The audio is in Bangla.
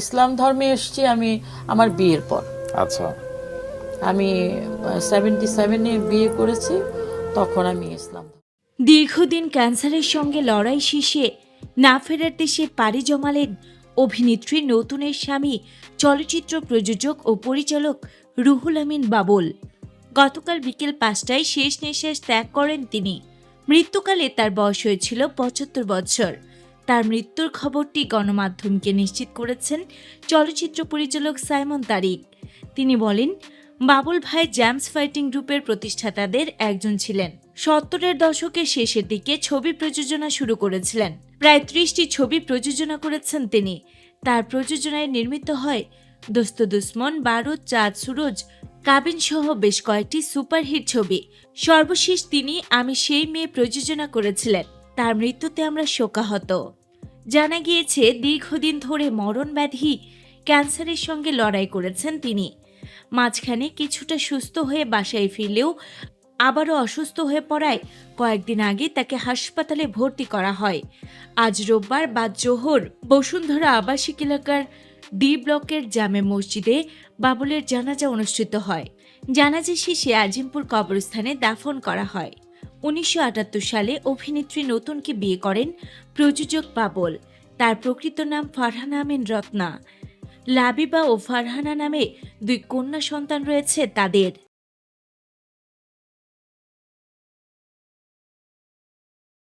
ইসলাম ধর্মে এসেছি আমি আমার বিয়ের পর। আচ্ছা। আমি সেভেন্টি সেভেনে বিয়ে করেছি তখন আমি ইসলাম দীর্ঘদিন ক্যান্সারের সঙ্গে লড়াই শেষে না ফেরার দেশে পাড়ি জমালেন অভিনেত্রী নতুনের স্বামী চলচ্চিত্র প্রযোজক ও পরিচালক রুহুল আমিন বাবুল। গতকাল বিকেল পাঁচটায় শেষ নিঃশ্বাস ত্যাগ করেন তিনি। মৃত্যুকালে তার বয়স হয়েছিল পঁচাত্তর বছর। তার মৃত্যুর খবরটি গণমাধ্যমকে নিশ্চিত করেছেন চলচ্চিত্র পরিচালক সাইমন তারিক। তিনি বলেন, বাবুল ভাই জ্যামস ফাইটিং গ্রুপের প্রতিষ্ঠাতাদের একজন ছিলেন। সত্তরের দশকের শেষের দিকে ছবি প্রযোজনা শুরু করেছিলেন। প্রায় ত্রিশটি ছবি প্রযোজনা করেছেন তিনি। তার প্রযোজনায় নির্মিত হয় দোস্ত দুশ্মন, বারুদ, চাঁদ সুরজ, কাবিন সহ বেশ কয়েকটি সুপারহিট ছবি। সর্বশেষ তিনি আমি সেই মেয়ে প্রযোজনা করেছিলেন। তার মৃত্যুতে আমরা শোকাহত। জানা গিয়েছে, দীর্ঘদিন ধরে মরণ ব্যাধি ক্যান্সারের সঙ্গে লড়াই করেছেন তিনি। মাঝখানে কিছুটা সুস্থ হয়ে বাসায় ফিরলেও আবারও অসুস্থ হয়ে পড়ায় কয়েকদিন আগে তাকে হাসপাতালে ভর্তি করা হয়। আজ রোববার বা জোহর, বসুন্ধরা আবাসিক এলাকার ডি ব্লকের জামে মসজিদে বাবুলের জানাজা অনুষ্ঠিত হয়। জানাজা শেষে আজিমপুর কবরস্থানে দাফন করা হয়। উনিশশো আটাত্তর সালে অভিনেত্রী নতুনকে বিয়ে করেন প্রযোজক বাবল। তার প্রকৃত নাম ফারহানা আমিন রত্না। লাবিবা ও ফারহানা নামে দুই কন্যা সন্তান রয়েছে তাদের।